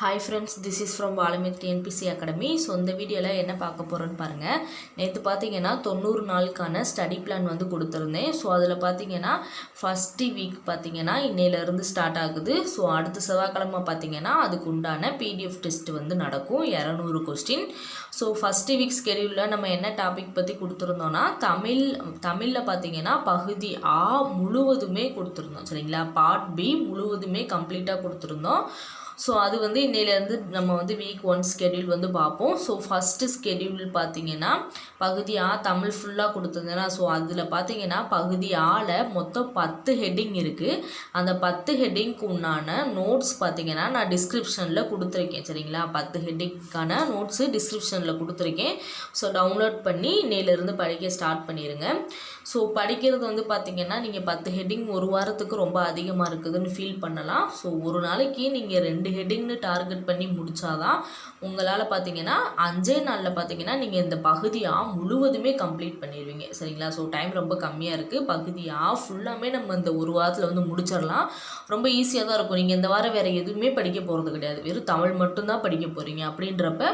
Hi friends this is from வாலமித் TNPSC academy so இந்த வீடியோவில் என்ன பார்க்க போகிறோன்னு பாருங்கள் நேற்று பார்த்தீங்கன்னா தொண்ணூறு நாளுக்கான ஸ்டடி பிளான் வந்து கொடுத்துருந்தேன். ஸோ அதில் பார்த்தீங்கன்னா ஃபஸ்ட்டு வீக் பார்த்தீங்கன்னா இன்னையிலேருந்து ஸ்டார்ட் ஆகுது. ஸோ அடுத்த செவ்வாய்க்கிழமை பார்த்தீங்கன்னா அதுக்கு உண்டான பிடிஎஃப் டெஸ்ட் வந்து நடக்கும். இரநூறு கொஸ்டின் ஸோ ஃபஸ்ட்டு வீக் ஸ்கெடியூலில் நம்ம என்ன டாபிக் பற்றி கொடுத்துருந்தோன்னா தமிழ் தமிழில் பார்த்தீங்கன்னா பகுதி ஆ முழுவதுமே கொடுத்துருந்தோம். சரிங்களா? பார்ட் பி முழுவதுமே கம்ப்ளீட்டாக கொடுத்துருந்தோம். ஸோ அது வந்து இன்னையிலேருந்து நம்ம வந்து வீக் ஒன் ஸ்கெடியூல் வந்து பார்ப்போம். ஸோ ஃபஸ்ட்டு ஸ்கெடியூல் பார்த்தீங்கன்னா பகுதி ஆ தமிழ் ஃபுல்லாக கொடுத்துருந்தேன்னா ஸோ அதில் பார்த்தீங்கன்னா பகுதி ஆல மொத்தம் பத்து ஹெட்டிங் இருக்குது அந்த பத்து ஹெட்டிங்க்கு உண்டான நோட்ஸ் பார்த்தீங்கன்னா நான் டிஸ்கிரிப்ஷனில் கொடுத்துருக்கேன். சரிங்களா? பத்து ஹெட்டிங்க்கான நோட்ஸு டிஸ்கிரிப்ஷனில் கொடுத்துருக்கேன். ஸோ டவுன்லோட் பண்ணி இன்னையிலேருந்து படிக்க ஸ்டார்ட் பண்ணிடுங்க ஸோ படிக்கிறது வந்து பார்த்தீங்கன்னா நீங்கள் பத்து ஹெட்டிங் ஒரு வாரத்துக்கு ரொம்ப அதிகமாக இருக்குதுன்னு ஃபீல் பண்ணலாம். ஸோ ஒரு நாளைக்கு நீங்கள் ரெண்டு ரெண்டு ஹெட்டிங்னு டார்கெட் பண்ணி முடித்தாதான் உங்களால் பார்த்தீங்கன்னா அஞ்சே நாளில் பார்த்தீங்கன்னா நீங்கள் இந்த பகுதியாக முழுவதுமே கம்ப்ளீட் பண்ணிடுவீங்க சரிங்களா? ஸோ டைம் ரொம்ப கம்மியாக இருக்குது பகுதியாக ஃபுல்லாமே நம்ம இந்த ஒரு வாரத்தில் வந்து முடிச்சிடலாம். ரொம்ப ஈஸியாக தான் இருக்கும். நீங்கள் இந்த வாரம் வேறு எதுவுமே படிக்க போகிறது கிடையாது. வெறும் தமிழ் மட்டும்தான் படிக்க போகிறீங்க அப்படின்றப்ப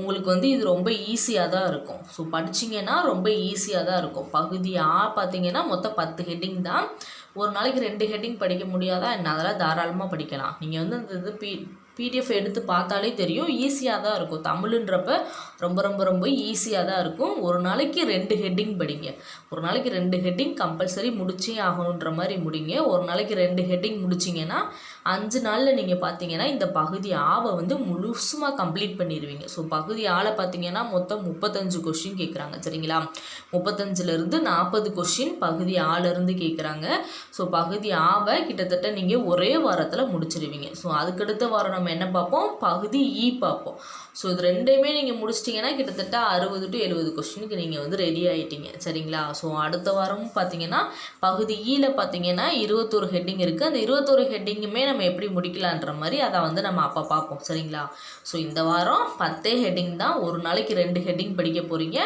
உங்களுக்கு வந்து இது ரொம்ப ஈஸியாக தான் இருக்கும். ஸோ படிச்சிங்கன்னா ரொம்ப ஈஸியாக தான் இருக்கும். பகுதி ஆ பார்த்தீங்கன்னா மொத்தம் பத்து ஹெட்டிங் தான். ஒரு நாளைக்கு ரெண்டு ஹெட்டிங் படிக்க முடியாதா? என்ன? அதெல்லாம் தாராளமாக படிக்கலாம். நீங்கள் வந்து அந்த இது பி பிடிஎஃப் எடுத்து பார்த்தாலே தெரியும். ஈஸியாக தான் இருக்கும். தமிழுன்றப்ப ரொம்ப ரொம்ப ரொம்ப ஈஸியாக தான் இருக்கும். ஒரு நாளைக்கு ரெண்டு ஹெட்டிங் படிங்க. ஒரு நாளைக்கு ரெண்டு ஹெட்டிங் கம்பல்சரி முடிச்சே ஆகணுன்ற மாதிரி முடிங்க. ஒரு நாளைக்கு ரெண்டு ஹெட்டிங் முடிச்சிங்கன்னா அஞ்சு நாளில் நீங்கள் பார்த்தீங்கன்னா இந்த பகுதி ஆவை வந்து முழுசுமாக கம்ப்ளீட் பண்ணிடுவீங்க ஸோ பகுதி ஆளை பார்த்தீங்கன்னா மொத்தம் முப்பத்தஞ்சு கொஷின் கேட்குறாங்க. சரிங்களா? முப்பத்தஞ்சுலேருந்து நாற்பது கொஷின் பகுதி ஆலேருந்து கேட்குறாங்க. ஸோ பகுதி ஆவை கிட்டத்தட்ட நீங்கள் ஒரே வாரத்தில் முடிச்சிடுவீங்க ஸோ அதுக்கடுத்த வாரம் நம்ம என்ன பார்ப்போம்? பகுதி இ பார்ப்போம். ஸோ இது ரெண்டையுமே நீங்கள் முடிச்சிட்டிங்கன்னா கிட்டத்தட்ட அறுபது டு எழுபது கொஸ்டினுக்கு நீங்கள் வந்து ரெடி ஆகிட்டீங்க சரிங்களா? ஸோ அடுத்த வாரமும் பார்த்தீங்கன்னா பகுதி e ஈயில் பார்த்தீங்கன்னா இருபத்தொரு ஹெட்டிங் இருக்குது அந்த இருபத்தொரு ஹெட்டிங்குமே நம்ம எப்படி முடிக்கலான்ற மாதிரி அதை வந்து நம்ம அப்போ பார்ப்போம். சரிங்களா? ஸோ இந்த வாரம் பத்தே ஹெட்டிங் தான். ஒரு நாளைக்கு ரெண்டு ஹெட்டிங் படிக்க போகிறீங்க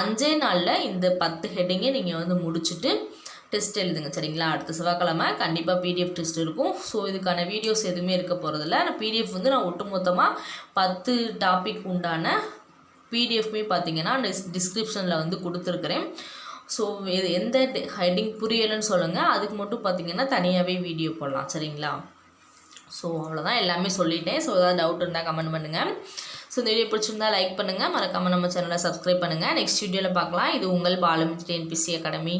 அஞ்சே நாளில் இந்த பத்து ஹெட்டிங்கை நீங்கள் வந்து முடிச்சுட்டு டெஸ்ட் எழுதுங்க சரிங்களா? அடுத்த செவ்வாய்க்கிழமை கண்டிப்பாக பிடிஎஃப் டெஸ்ட் இருக்கும். ஸோ இதுக்கான வீடியோஸ் எதுவுமே இருக்க போகிறதில்ல ஆனால் பிடிஎஃப் வந்து நான் ஒட்டுமொத்தமாக பத்து டாபிக் உண்டான பிடிஎஃப்மே பார்த்தீங்கன்னா டிஸ் டிஸ்கிரிப்ஷனில் வந்து கொடுத்துருக்குறேன். ஸோ இது எந்த ஹெட்டிங் புரியலைன்னு சொல்லுங்கள் அதுக்கு மட்டும் பார்த்தீங்கன்னா தனியாகவே வீடியோ போடலாம் சரிங்களா? ஸோ அவ்வளோதான் எல்லாமே சொல்லிட்டேன். ஸோ ஏதாவது டவுட் இருந்தால் கமெண்ட் பண்ணுங்கள் ஸோ இந்த வீடியோ பிடிச்சிருந்தா லைக் பண்ணுங்கள் மறக்காமல் நம்ம சேனலை சப்ஸ்கிரைப் பண்ணுங்கள் நெக்ஸ்ட் வீடியோவில் பார்க்கலாம். இது உங்கள் பாலம் டிஎன்பிசி அகாடமி